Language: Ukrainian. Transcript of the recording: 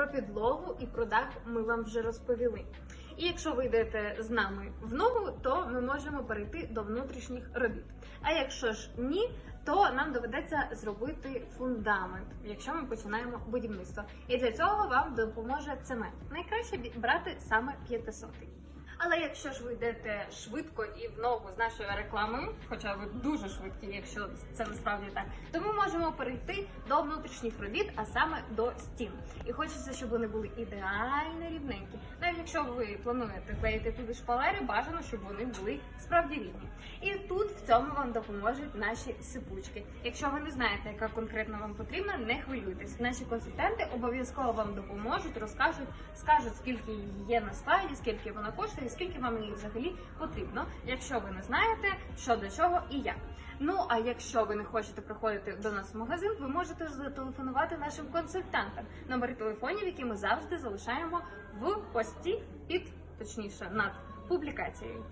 про підлогу і про дах ми вам вже розповіли. І якщо ви йдете з нами в ногу, то ми можемо перейти до внутрішніх робіт. А якщо ж ні, то нам доведеться зробити фундамент, якщо ми починаємо будівництво. І для цього вам допоможе цемент. Найкраще брати саме 500. Але якщо ж ви йдете швидко і в ногу з нашою рекламою, хоча ви дуже швидкі, якщо це насправді так, то ми можемо перейти до внутрішніх робіт, а саме до стін. І хочеться, щоб вони були ідеально рівненькі. Навіть якщо ви плануєте клеїти туди шпалери, бажано, щоб вони були справді рівні. І тут в цьому вам допоможуть наші сипучки. Якщо ви не знаєте, яка конкретно вам потрібна, не хвилюйтесь. Наші консультанти обов'язково вам допоможуть, розкажуть, скажуть, скільки її є на складі, скільки вона коштує, скільки вам її взагалі потрібно, якщо ви не знаєте, що до чого і як. Ну а якщо ви не хочете приходити до нас в магазин, ви можете зателефонувати нашим консультантам. Номери телефонів, які ми завжди залишаємо в пості під точніше над публікацією.